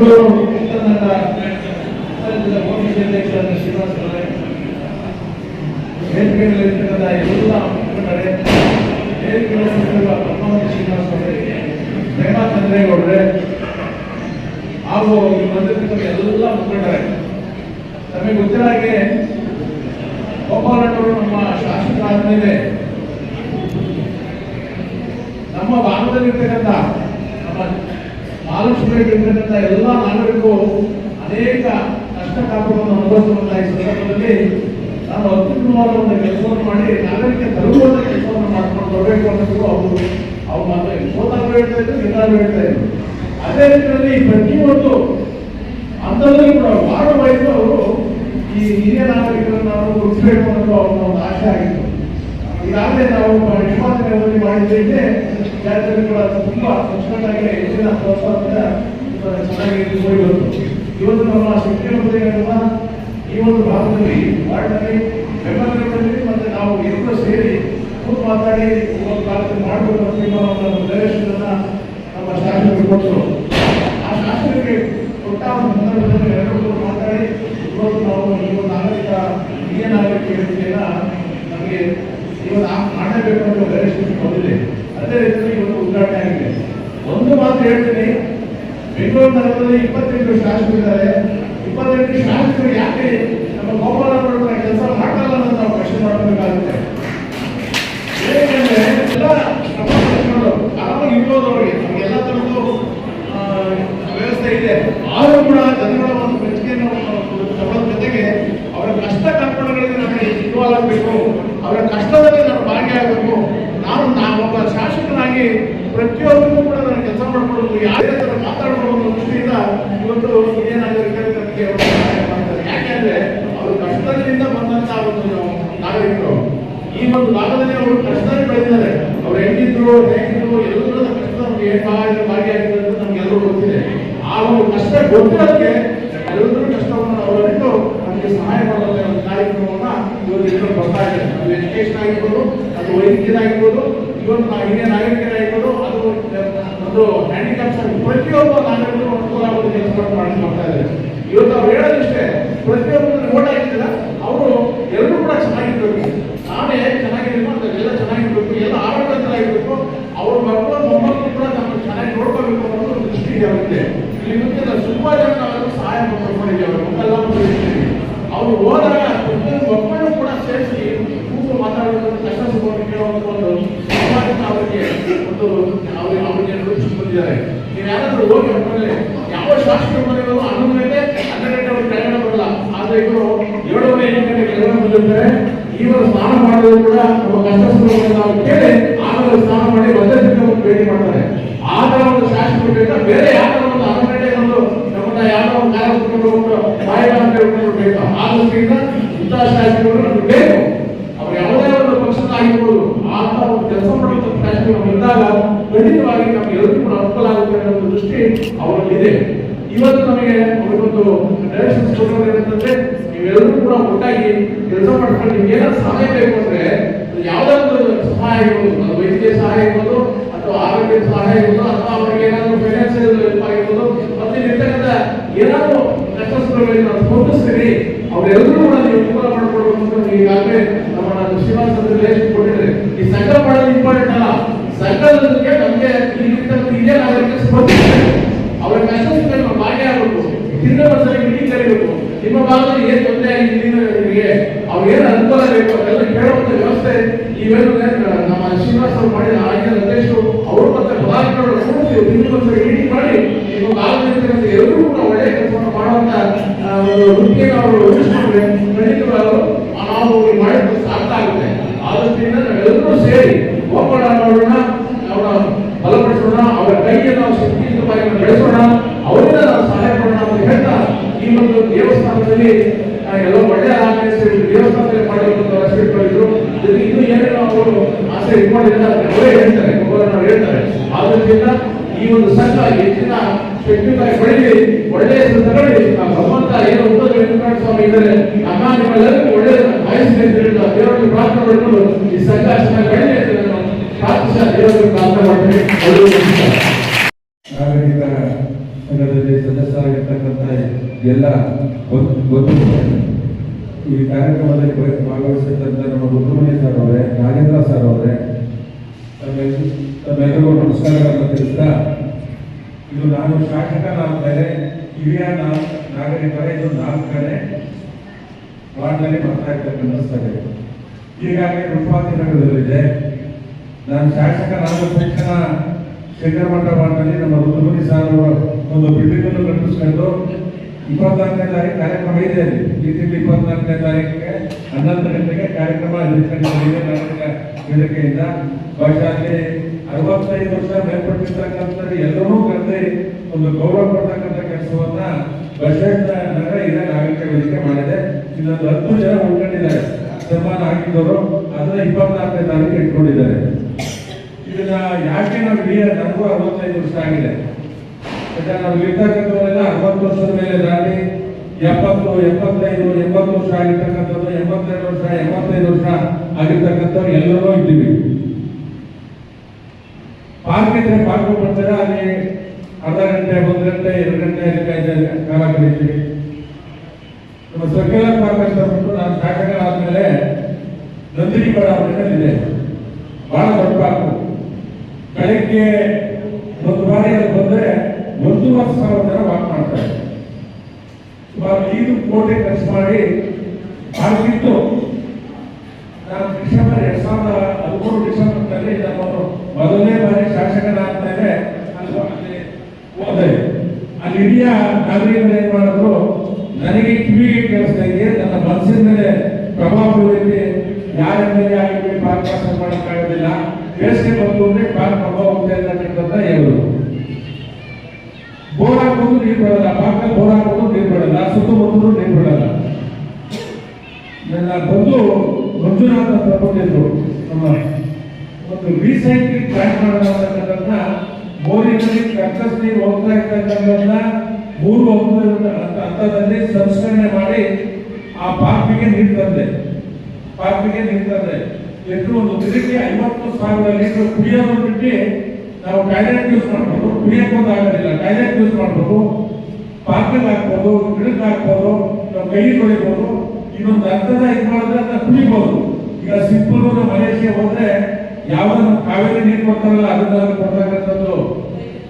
ಬೆಂಗಳೂರು ಶ್ರೀನಿವಾಸ ಅವರೇ ವೇದಿಕೆಯಲ್ಲಿರ್ತಕ್ಕಂಥ ಎಲ್ಲ ಮುಖಂಡರೇ ವೇದಿಕೆಯಲ್ಲಿರುವ ಪದ್ಮಾವತಿ ಶ್ರೀನಿವಾಸ ಅವರೇ ಪ್ರೇಮಾ ಚಂದ್ರೇಗೌಡ್ರೆ, ಹಾಗೂ ಈ ಬಂದಿರ್ತಕ್ಕಂಥ ಎಲ್ಲ ಮುಖಂಡರೇ. ನಮಗೆ ಗೊತ್ತಿರೋ ಹಾಗೆ ಗೋಪಾಲಣ್ಣವರು ನಮ್ಮ ಶಾಸಕರಾದ್ಮೇಲೆ ನಮ್ಮ ಭಾಗದಲ್ಲಿರ್ತಕ್ಕಂಥ ನಮ್ಮ ಮಹಾಲಕ್ಷ್ಮಿಯಲ್ಲಿರ್ತಕ್ಕಂಥ ಎಲ್ಲ ನಾಗರಿಕರು ಅನೇಕ ಕಷ್ಟ ಕಾಪುಗಳನ್ನು ಅನುಭವಿಸುವಂತಹ ಈ ಸಂದರ್ಭದಲ್ಲಿ ನಾನು ಅತ್ಯುತ್ತಮವಾದ ಒಂದು ಕೆಲಸವನ್ನು ಮಾಡಿ ನಾಗರಿಕ ತಲುಪುವಂತ ಕೆಲಸವನ್ನು ಮಾಡ್ಕೊಂಡು ಬರಬೇಕು ಅನ್ನೋದು ಅವರು ಅವ್ರು ಮಾತ್ರ ಸೋತಾರು ಹೇಳ್ತಾ ಇದ್ರು ಎಲ್ಲರೂ ಹೇಳ್ತಾ ಇದ್ರು. ಅದೇ ರೀತಿಯಲ್ಲಿ ಪ್ರತಿಯೊಂದು ಹಂತದಲ್ಲಿ ಕೂಡ ವಾರ್ಡ್ ವೈಸ್ ಅವರು ಈ ಹಿರಿಯ ನಾಗರಿಕರನ್ನು ನಾವು ಗುರುತಿಸಬೇಕು ಅನ್ನೋದು ಅವ್ರ ಒಂದು ಆಶೆ ಆಗಿತ್ತು. ಈಗಾಗಲೇ ನಾವು ನಿಪಾತನೆಯಲ್ಲಿ ಮಾಡಿದ್ದಕ್ಕೆ ವಿದ್ಯಾರ್ಥಿಗಳು ಕೂಡ ತುಂಬಾ ಅಚ್ಚುಕಟ್ಟಾಗಿ ಹೆಚ್ಚಿನ ಪ್ರೋತ್ಸಾಹದಿಂದ ಚೆನ್ನಾಗಿ ಬಂತು ಇವತ್ತು ನಮ್ಮ ಶಿಕ್ಷಣ ಈ ಒಂದು ಭಾಗದಲ್ಲಿ ವಾರ್ಡ್ನಲ್ಲಿ ಬೆಂಬಲಿಗರಲ್ಲಿ ಮತ್ತೆ ನಾವು ಎಲ್ಲರೂ ಸೇರಿ ಮಾತಾಡಿ, ಒಂದು ಕಾರ್ಯಕ್ರಮ ಮಾಡಬೇಕು ಅಂತ ನಿಮ್ಮ ಒಂದು ನಿರ್ದೇಶನವನ್ನ ನಮ್ಮ ಶಾಸಕರು ಕೊಟ್ಟರು ಆ ಶಾಸಕರಿಗೆ ಕೊಟ್ಟ ಒಂದು ಸಂದರ್ಭದಲ್ಲಿ ಎಲ್ಲರೂ ಮಾತಾಡಿ ಇವತ್ತು ನಾವು ಈ ಒಂದು ನಾಗರಿಕ ಹಿರಿಯ ನಾಗರಿಕ ವೇದಿಕೆಯನ್ನ ನಮಗೆ ಇವತ್ತು ಆ- ಮಾಡಬೇಕು ಅಂತ ಡೈರೆಕ್ಷನ್ ಬಂದಿದೆ ಅದೇ ರೀತಿಯಲ್ಲಿ ಇವತ್ತು ಉದ್ಘಾಟನೆ ಆಗಿದೆ ಒಂದು ಮಾತು ಹೇಳ್ತೀನಿ. ಬೆಂಗಳೂರು ನಗರದಲ್ಲಿ ಇಪ್ಪತ್ತೆಂಟು ಶಾಸಕರಿದ್ದಾರೆ. ಇಪ್ಪತ್ತೆಂಟು ಶಾಸಕರು ಯಾಕೆ ನಮ್ಮ ಗೋಪಾಲ ಕೆಲಸ ಮಾಡಲ್ಲ ಅಂತ ನಾವು ಪ್ರಶ್ನೆ ಮಾಡಬೇಕಾಗುತ್ತೆ. ಏಕೆಂದ್ರೆ ಎಲ್ಲ ಪ್ರಪಂಚಗಳು ಆರಾಮಾಗಿ ಇರ್ಬೋದು ಅವರಿಗೆ ನಮಗೆಲ್ಲ ತರದ್ದು ಆ, ವ್ಯವಸ್ಥೆ ಇದೆ ಆದರೂ ಕೂಡ ಜನಗಳ ಒಂದು ಮೆಚ್ಚುಗೆಯನ್ನು ತಗೊಳ್ಳೋದ್ರ ಜೊತೆಗೆ ಅವರ ಕಷ್ಟ ಕಲ್ಪನೆಗಳಿಗೆ ನಮಗೆ ಇನ್ವಾಲ್ವ್ ಆಗಬೇಕು ಅವರ ಕಷ್ಟದಲ್ಲಿ ನಾನು ಭಾಗಿಯಾಗಬೇಕು ನಾನು ನಾನೊಬ್ಬ ಶಾಸಕನಾಗಿ ಪ್ರತಿಯೊಬ್ಬರಿಗೂ ಕೂಡ ನಾನು ಕೆಲಸ ಮಾಡ್ಕೊಡೋದು ಯಾರೇ ಥರ ಮಾತಾಡಬಹುದು ಅನ್ನೋ ದೃಷ್ಟಿಯಿಂದ ಇವತ್ತು ಹಿರಿಯ ನಾಗರಿಕರಿಗೆ ನಮಗೆ ಅವರು ಸಹಾಯ ಮಾಡ್ತಾರೆ ಯಾಕೆಂದ್ರೆ ಅವರು ಕಷ್ಟದಿಂದ ಬಂದಂತ ಒಂದು ನಾಗರಿಕರು ಈ ಒಂದು ಭಾಗದಲ್ಲಿ ಅವರು ಕಷ್ಟದಲ್ಲಿ ಬೆಳೆದಿದ್ದಾರೆ ಅವ್ರು ಹೆಂಗಿದ್ರು ಹೇಗಿದ್ರು ಎಲ್ಲರ ಕಷ್ಟ ನಮಗೆ ಭಾಗ ಭಾಗಿಯಾಗಿದ್ದಾರೆ ಅಂತ ನಮ್ಗೆಲ್ಲರೂ ಗೊತ್ತಿದೆ ಆ ಒಂದು ಕಷ್ಟ ಗೊತ್ತಿರೋದಕ್ಕೆ ಎಲ್ಲರೂ ಕಷ್ಟವನ್ನು ಅವರನ್ನು ನಮಗೆ ಸಹಾಯ ಮಾಡುವಂತ ಒಂದು ಕಾರ್ಯಕ್ರಮವನ್ನ ಇದೆ ಅದು ಎಜುಕೇಶನ್ ಆಗಿರ್ಬೋದು, ಅದು ವೈದ್ಯಕೀಯ ಆಗಿರ್ಬೋದು, ಇವತ್ತು ನಾವು ಹಿರಿಯ ನಾಗರಿಕರಾಗಿರ್ಬೋದು ಅದು, ಒಂದು ಹ್ಯಾಂಡಿಕ್ಯಾಪ್ಸ್ ಆಗಿ ಪ್ರತಿಯೊಬ್ಬ ನಾಗರಿಕರು ಅನುಕೂಲ ಆಗೋದು ಕೆಲಸ ಮಾಡಿ ಮಾಡ್ತಾ ಇದ್ದಾರೆ. ಇವತ್ತು ಅವ್ರು ಹೇಳೋದಿಷ್ಟೇ, ಪ್ರತಿಯೊಬ್ಬರು ಓಟ್ ಹಾಕಿದ್ರ ಅವರು ಎಲ್ಲರೂ ಕೂಡ ಚೆನ್ನಾಗಿರ್ಬೇಕು ನಾವೇ ಚೆನ್ನಾಗಿರ್ಬೇಕು ಅಂತ ಎಲ್ಲ ಚೆನ್ನಾಗಿರ್ಬೇಕು ಎಲ್ಲ ಆರೋಗ್ಯವಂತರಾಗಿರ್ಬೇಕು ಅವ್ರ ಮಕ್ಕಳು ಮೊಮ್ಮಕ್ಕಳು ಕೂಡ ನಮ್ಮನ್ನು ಚೆನ್ನಾಗಿ ನೋಡ್ಕೋಬೇಕು ಅನ್ನೋ ಒಂದು ದೃಷ್ಟಿ ಇದೆ ಅವ್ರಿಗೆ ಇಲ್ಲಿ ಮುಂದೆ ತುಂಬಾ ಜನ ನಾವೆಲ್ಲರೂ ಸಹಾಯ ಮಾಡ್ಕೊಂಡಿದ್ದೀವಿ ಅವ್ರ ಮಕ್ಕಳೆಲ್ಲ ಇರ್ತೀವಿ ಅವ್ರು ಹೋದಾಗ ಪ್ರತಿಯೊಂದು ಮಕ್ಕಳನ್ನು ಕೂಡ ಸೇರಿಸಿ ಕೂತು ಮಾತಾಡೋದು ಕಷ್ಟ ಸುಖವನ್ನು ಕೇಳುವಂತ ಒಂದು ಸಮಾಜನ ಅವರಿಗೆ ಒಂದು ಅವ್ರಿಗೆ ಅವರಿಗೆ ರೂಪಿಸಿಕೊಂಡಿದ್ದಾರೆ ನೀವು ಯಾರಾದ್ರೂ ಮಕ್ಕಳಲ್ಲಿ ಯಾವ ಶಾಸಕರ ಮನೆಗಳು ಹನ್ನೊಂದು ಗಂಟೆ ಹನ್ನೆರಡು ಗಂಟೆ ಕೆಳಗಡೆ ಬರಲ್ಲ. ಆದ್ರೆ ಇವರು ಏಳುವರೆ ಗಂಟೆ ಪ್ರಯಾಣ ಇವರು ಸ್ನಾನ ಮಾಡೋದು ಕೂಡ ನಮ್ಮ ಕಷ್ಟ ನಾವು ಕೇಳಿ ಆಮೇಲೆ ಸ್ನಾನ ಮಾಡಿ ಮತ್ತೆ ತಿರ್ಗಿ ಒಂದು ಭೇಟಿ ಮಾಡ್ತಾರೆ ಆ ತರ ಒಂದು ಶಾಸಕರು ಬೇಕಾ ಬೇರೆ ಯಾವ ಒಂದು ಹನ್ನೊಂದು ಗಂಟೆ ಒಂದು ನಮ್ಮನ್ನ ಯಾವ ಒಂದು ಕಾರ್ಯ ಹೋಗ್ಬಿಟ್ಟು ಬಾಯಿಗೆ ಅಂತ ಹೇಳ್ಕೊಂಡು ಬೇಕು ಆ ದೃಷ್ಟಿಯಿಂದ ಇಂತಹ ಶಾಸಕರು ನಮ್ಗೆ ಬೇಕು ಅವ್ರು ಯಾವುದೇ ಒಂದು ಪಕ್ಷದ ಆಗಿರ್ಬೋದು ಆ ತರ ಒಂದು ಕೆಲಸ ಮಾಡುವಂತ ಶಾಸಕರು ನಮ್ಗೆ ಇದ್ದಾಗ ಖಂಡಿತವಾಗಿ ನಮ್ಗೆ ಎಲ್ಲರಿಗೂ ಕೂಡ ಅನುಕೂಲ ಆಗುತ್ತೆ ಅನ್ನೋ ದೃಷ್ಟಿ ಅವರಲ್ಲಿದೆ. ಇವತ್ತು ನಮಗೆ ಅವ್ರಿಗೊಂದು ಡೈರೆಕ್ಷನ್ ಕೊಡೋದು ಏನಂತಂದ್ರೆ, ನೀವೆಲ್ಲರೂ ಕೂಡ ಒಟ್ಟಾಗಿ ಕೆಲಸ ಮಾಡ್ಕೊಂಡು ನಿಮ್ಗೆ ಏನಾದ್ರು ಸಹಾಯ ಬೇಕು ಅಂದ್ರೆ ಯಾವುದೇ ಒಂದು ಸಹಾಯ ಇರ್ಬೋದು ಅದು ವೈದ್ಯಕೀಯ ಸಹಾಯ ಇರ್ಬೋದು ಅಥವಾ ಆರೋಗ್ಯ ಸಹಾಯ ಇರ್ಬೋದು ಅಥವಾ ಅವ್ರಿಗೆ ಏನಾದ್ರು ಫೈನಾನ್ಸಿಯಲ್ ಹೆಲ್ಪ್ ಆಗಿರ್ಬೋದು ಮತ್ತೆ ಇರ್ತಕ್ಕಂಥ ಏನಾದ್ರು ಕಷ್ಟ ಸುಖಗಳಿಗೆ ನಾವು ಸ್ಪಂದಿಸ್ತೀವಿ ಅವರೆಲ್ಲರೂ ಕೂಡ ನೀವು ಅನುಕೂಲ ಮಾಡ್ಕೊಡ್ಬೇಕು ಅಂತ ನೀವು ಈಗಾಗಲೇ ನಮ್ಮ ನಾನು ಶ್ರೀನಿವಾಸ ರಿಲೇಷನ್ ಕೊಟ್ಟಿದ್ರೆ ಈ ಸಂಘ ಮಾಡೋದು ಇಂಪಾರ್ಟೆಂಟ್ ಅಲ್ಲ ಸಂಘದಕ್ಕೆ ನಮಗೆ ಇಲ್ಲಿರ್ತಕ್ಕಂಥ ಹಿರಿಯ ನಾಗರಿಕ ಸ್ಪಂದಿಸ್ತಾರೆ ಅವರ ಕಷ್ಟ ಸುಖ ನಾವು ತಿಂಗಳ ಒಂದ್ಸರಿ ಮೀಟಿಂಗ್ ಕರಿಬೇಕು. ನಿಮ್ಮ ಭಾಗದಲ್ಲಿ ಏನ್ ತೊಂದರೆ ಆಗಿದೆ ನಿಮಗೆ? ಅವ್ರು ಏನು ಅನುಕೂಲ ಬೇಕು ಅದೆಲ್ಲ ಕೇಳುವಂತ ವ್ಯವಸ್ಥೆ ಇವೆಲ್ಲ ನಮ್ಮ ಶ್ರೀನಿವಾಸ ಮಾಡಿದ ಆಗಿನ ಅಧ್ಯಕ್ಷರು ಅವರು ಮತ್ತೆ ಪದಾಧಿಕಾರಿಗಳು ಕೂಡಿಸಿ ಒಂದ್ಸರಿ ಮೀಟಿಂಗ್ ಮಾಡಿ ನಿಮ್ಮ ಭಾಗದಲ್ಲಿ ಎಲ್ಲರೂ ಕೂಡ ಒಳ್ಳೆಯ ಕೆಲಸವನ್ನು ಮಾಡುವಂತ ವೃತ್ತಿಯನ್ನು ಅವರು ರೂಪಿಸಿಕೊಂಡ್ರೆ ನಾವು ಮಾಡಿದ್ದು ಆಗುತ್ತೆ. ಆದ್ರಿಂದ ನಾವೆಲ್ಲರೂ ಸೇರಿ ಗೋಪಾಲ ಮಾಡೋಣ ಅವರ ಬಲಪಡಿಸೋಣ, ಅವರ ಕೈಯನ್ನು ನಾವು ಶಕ್ತಿಯುತವಾಗಿ ಬೆಳೆಸೋಣ. ದೇವಸ್ಥಾನದಲ್ಲಿ ಎಲ್ಲೋ ಒಳ್ಳೆಯ ಆಚರಿಸಿ ದೇವಸ್ಥಾನದಲ್ಲಿ ಮಾಡಬೇಕು ರೆಸ್ಪೆಕ್ಟ್ ಮಾಡಿದ್ರು ಇನ್ನೂ ಏನೇನೋ ಅವರು ಆಸೆ ಇಟ್ಕೊಂಡಿಲ್ಲ ಅವರೇ ಹೇಳ್ತಾರೆ ಒಬ್ಬರು ಹೇಳ್ತಾರೆ. ಆ ದೃಷ್ಟಿಯಿಂದ ಈ ಒಂದು ಸಂಘ ಹೆಚ್ಚಿನ ಶಕ್ತಿಯುತ ಪಡೆಯಲಿ ಒಳ್ಳೆಯ ತಗೊಳ್ಳಿ ಆ ಭಗವಂತ ಏನು ಉದ್ಯೋಗ ವೆಂಕಟನಾಥ ಸ್ವಾಮಿ ಇದ್ದಾರೆ. ಅಮ್ಮ ನಿಮ್ಮೆಲ್ಲರಿಗೂ ಒಳ್ಳೆಯ ಆಯುಷ್ಯ ದೇವರಲ್ಲಿ ಪ್ರಾರ್ಥನೆ ಮಾಡಿಕೊಂಡು ಈ ಸಂಘ ಚೆನ್ನಾಗಿ ಬೆಳೆಯಲಿ ಅಂತ ನಾನು ಪ್ರಾರ್ಥಿಸ ದೇವರಲ್ಲಿ ಪ್ರಾರ್ಥನೆ ಒಳ್ಳೆಯ ನಮಸ್ಕಾರ. ನಾಗರಿಕ ಸಂಘದಲ್ಲಿ ಸದಸ್ಯರಾಗಿರ್ತಕ್ಕಂಥ ಎಲ್ಲ ಗೊತ್ತು ಈ ಕಾರ್ಯಕ್ರಮದಲ್ಲಿ ಭಾಗ- ಭಾಗವಹಿಸಿದಂಥ ನಮ್ಮ ರುದ್ರಮಣಿ ಸರ್ ಅವರೇ, ನಾಗೇಂದ್ರ ಸರ್ ಅವರೇ ತಮ್ಮೆಲ್- ತಮ್ಮೆಲ್ಲರಿಗೂ ನಮಸ್ಕಾರಗಳನ್ನು ತಿಳಿಸ್ತಾ, ಇದು ನಾನು ಶಾಸಕನಾದ್ಮೇಲೆ ಹಿರಿಯ ನಾ- ನಾಗರಿಕರ ಇದು ನಾಲ್ಕನೇ ವಾರ್ಡ್ನಲ್ಲಿ ಬರ್ತಾ ಇರ್ತಕ್ಕಂಥ ಸಭೆ ಈಗಾಗಲೇ ರೂಪಾತಿ ನಗರದಲ್ಲಿದೆ ನಾನು ಶಾಸಕನಾದ ತಕ್ಷಣ ಶಂಕರಮಠ ವಾರ್ಡ್ನಲ್ಲಿ ನಮ್ಮ ರುದ್ರಮುನಿ ಸಾರ್ ಅವರು ಒಂದು ಬಿಲ್ಡಿಂಗ್ ಅನ್ನು ಕಟ್ಟಿಸ್ಕೊಂಡು ಇಪ್ಪತ್ನಾಲ್ಕನೇ ತಾರೀಕು ಕಾರ್ಯಕ್ರಮ ಇದೆ ಅಲ್ಲಿ. ಈ ತಿಂಗಳು ಇಪ್ಪತ್ನಾಲ್ಕನೇ ತಾರೀಕಿಗೆ ಹನ್ನೊಂದು ಗಂಟೆಗೆ ಕಾರ್ಯಕ್ರಮ ಇಟ್ಕೊಂಡಿದ್ದೀವಿ ನಾಟಕ ವೇದಿಕೆಯಿಂದ. ಬಹುಶಃ ಅಲ್ಲಿ ಅರವತ್ತೈದು ವರ್ಷ ಮೇಲ್ಪಟ್ಟಿರ್ತಕ್ಕಂಥ ಎಲ್ಲರೂ ಕರೆದಿ ಒಂದು ಗೌರವ ಕೊಡ್ತಕ್ಕಂಥ ಕೆಲಸವನ್ನ ಬಸವೇಶ್ವರ ನಗರ ಇದೇ ನಾಗರಿಕ ವೇದಿಕೆ ಮಾಡಿದೆ. ಇನ್ನೊಂದು ಹತ್ತು ಜನ ಉಳ್ಕೊಂಡಿದ್ದಾರೆ. ಸನ್ಮಾನ ಆಗಿದ್ದವರು ಅದನ್ನ ಇಪ್ಪತ್ನಾಲ್ಕನೇ ತಾರೀಕು ಇಟ್ಕೊಂಡಿದ್ದಾರೆ. ಇದನ್ನ ಯಾಕೆ ನಾವು ಹಿರಿಯ ನನಗೂ ಅರವತ್ತೈದು ವರ್ಷ ಆಗಿದೆ. ಯಾಕಂದ್ರೆ ನಾವು ಇರ್ತಕ್ಕಂಥವರೆಲ್ಲ ಅರವತ್ತು ಎಪ್ಪತ್ತು ಎಪ್ಪತ್ತೈದು ಎಂಬತ್ತು ವರ್ಷ ಆಗಿರ್ತಕ್ಕಂಥದ್ದು ಎಂಬತ್ತೆರಡು ವರ್ಷ, ಎಂಬತ್ತೈದು ವರ್ಷ ಆಗಿರ್ತಕ್ಕಂಥವ್ರು ಎಲ್ಲರೂ ಇದ್ದೀವಿ. ಪಾರ್ಕ್ ಇದ್ರೆ ಪಾರ್ಕ್ ಬರ್ತಾರೆ ಅಲ್ಲಿ ಅರ್ಧ ಗಂಟೆ, ಒಂದು ಗಂಟೆ, ಎರಡು ಗಂಟೆ ಅದಕ್ಕೆ ಕಾಲ ಕಳೀತೀವಿ ನಮ್ಮ ಸರ್ಕ್ಯುಲರ್ ಪಾರ್ಕ್ ಅಂತ ಬಿಟ್ಟು ನಾನು ಶಾಸಕರಾದ್ಮೇಲೆ ನಂದಿನಿ ಬಡಾವಣೆಯಲ್ಲಿದೆ ಬಹಳ ದೊಡ್ಡ ಪಾರ್ಕು. ಬೆಳಗ್ಗೆ ಒಂದು ಬಾರಿ ಬಂದ್ರೆ ವರ್ಷ ಸಾವಿರ ಜನ ವಾಕ್ ಮಾಡ್ತಾರೆ. ಐದು ಕೋಟಿ ಖರ್ಚು ಮಾಡಿ ಆಗಿತ್ತು ನಾನು ಡಿಸೆಂಬರ್ ಎರಡ್ ಸಾವಿರದ ಹದಿಮೂರು ಡಿಸೆಂಬರ್ನಲ್ಲಿ ನಾನು ಮೊದಲನೇ ಬಾರಿ ಶಾಸಕನಾದ್ಮೇಲೆ ಅಲ್ಲಿ ಹೋದೆ. ಅಲ್ಲಿ ಹಿರಿಯ ನಾಗರಿಕರು ಏನ್ ಮಾಡಿದ್ರು, ನನಗೆ ಕಿವಿಗೆ ಕೇಳಿಸ್ತಾ ಇದೆ, ನನ್ನ ಮನಸ್ಸಿನ ಮೇಲೆ ಪ್ರಭಾವ ಬೀರಿದೆ. ಯಾರ ಮೇಲೆ ಆಗಿ ಪಾರ್ಕ್ ಮಾಡೋಕ್ಕಾಗೋದಿಲ್ಲ ಬೇಸಿಗೆ ಬಂತು ಅಂದ್ರೆ ಪಾರ್ಕ್ ಪ್ರಭಾವ ಹೇಳಿದ್ರು ಬೋರ್ ಹಾಕೋದು ನೀರು ಬಿಡಲ್ಲ ಪಾರ್ಕಲ್ಲಿ ಬೋರ್ ಹಾಕೋದು ನೀರು ಬಿಡಲ್ಲ ನನ್ನ ಬಂದು ಮಂಜುನಾಥ ಅಂತ ನಮ್ಮ ಒಂದು ರೀಸೈಕ್ಲಿಂಗ್ ಪ್ಲಾಂಟ್ ಮಾಡೋದನ್ನ ಬೋರಿನಲ್ಲಿ ಕಕ್ಕಸ್ ನೀರು ಹೋಗ್ತಾ ಇರ್ತಕ್ಕಂಥದ್ದನ್ನ ಮೂರು ಹಂತದ ಹಂತದಲ್ಲಿ ಸಂಸ್ಕರಣೆ ಮಾಡಿ ಆ ಪಾರ್ಕಿಗೆ ನೀರು ತಂದೆ ಪಾರ್ಕಿಗೆ ನೀರು ತಂದೆ ಎಷ್ಟು ಒಂದು ದಿನಕ್ಕೆ ಐವತ್ತು ಸಾವಿರ ಲೀಟರ್ ಕುಡಿಯೋದು ಬಿಟ್ಟು ನಾವು ಟಾಯ್ಲೆಟ್ ಯೂಸ್ ಮಾಡ್ಬೋದು ಕುಡಿಯೋಕ್ಕೊಂದು ಆಗೋದಿಲ್ಲ, ಟಾಯ್ಲೆಟ್ ಯೂಸ್ ಮಾಡ್ಬೋದು, ಪಾರ್ಕಿಂಗ್ ಹಾಕ್ಬೋದು ಗಿಡಕ್ಕೆ ಹಾಕ್ಬೋದು, ನಾವು ಕೈ ತೊಳಿಬೋದು, ಇನ್ನೊಂದು ಅರ್ಥದ ಇದು ಮಾಡಿದ್ರೆ ನಾವು ಕುಡಿಬಹುದು ಈಗ ಸಿಂಪಲ್ ಮಲೇಷಿಯಾ ಹೋದ್ರೆ ಯಾವ ಕಾವೇರಿ ನೀರು ಕೊಡ್ತಾರಲ್ಲ, ಅದನ್ನ ಕೊಡ್ತಕ್ಕಂಥದ್ದು.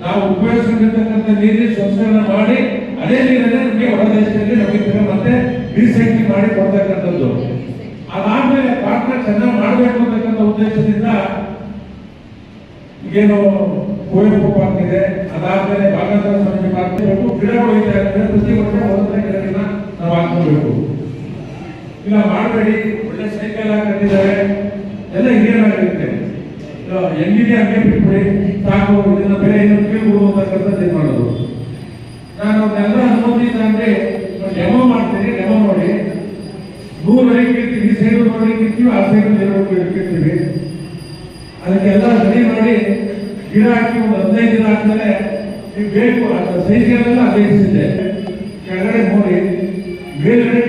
ನಾವು ಉಪಯೋಗಿಸಿರ್ತಕ್ಕಂಥ ನೀರಿನ ಸಂಸ್ಕರಣೆ ಮಾಡಿ, ಅದೇ ನೀರನ್ನೇ ನಮಗೆ ಹೊರ ದೇಶದಲ್ಲಿ ನಮಗೆ ಮತ್ತೆ ರೀಸೈಕ್ಲಿಂಗ್ ಮಾಡಿ ಕೊಡ್ತಕ್ಕಂಥದ್ದು. ಅದಾದ್ಮೇಲೆ ಪಾರ್ಕ್ನ ಚೆನ್ನಾಗಿ ಮಾಡಬೇಕು ಅಂತಕ್ಕಂಥ ಉದ್ದೇಶದಿಂದ ಏನು ಕುವೆಂಪು ಪಾರ್ಕ್ ಇದೆ ಅದಾದ್ಮೇಲೆ ಬಾಗೇಂದ್ರ ಸ್ವಾಮಿ ಪಾರ್ಕ್ ಬೇಕು ಗಿಡಗಳು ಇದೆ ಅಂದ್ರೆ ಪ್ರತಿ ವರ್ಷ ಒಂದನೇ ಗಿಡಗಳನ್ನ ನಾವು ಹಾಕೋಬೇಕು ಇಲ್ಲ, ಮಾಡಬೇಡಿ. ಒಳ್ಳೆ ಸೈಕಲ್ ಹಾಕಿದ್ದಾರೆ ಎಲ್ಲ ಹಿರಿಯರಾಗಿರುತ್ತೆ ಹೆಂಗಿದೆ ಹಂಗೆ ಬಿಟ್ಬಿಡಿ ಸಾಕು, ಇದನ್ನ ಬೇರೆ ಏನು ಅಂತ ಅಂತಕ್ಕಂಥದ್ದು ಇದು ಮಾಡೋದು. ನಾನು ಅವ್ರನ್ನೆಲ್ಲ ಅನುಮತಿ ಅಂದ್ರೆ ಡೆಮೋ ಮಾಡ್ತೀನಿ ಡೆಮೋ ನೋಡಿ. ನೂರು ಇರ್ತೀವಿ ಸೈಡ್ ನೋಡಿ ಇರ್ತೀವಿ ಆ ಸೈಡ್ ಇರ್ತೀವಿ ಅದಕ್ಕೆಲ್ಲ ರೆಡಿ ಮಾಡಿ ಗಿಡ ಹಾಕಿ ಒಂದು ಹದಿನೈದು ದಿನ ಆದ್ಮೇಲೆ ನೀವು ಬೇಕು ಸೈಜ್ಗಳೆಲ್ಲ ಅಪೇಕ್ಷಿಸಿದೆ ಕೆಳಗಡೆ ನೋಡಿ ಮೇಲ್ಗಡೆ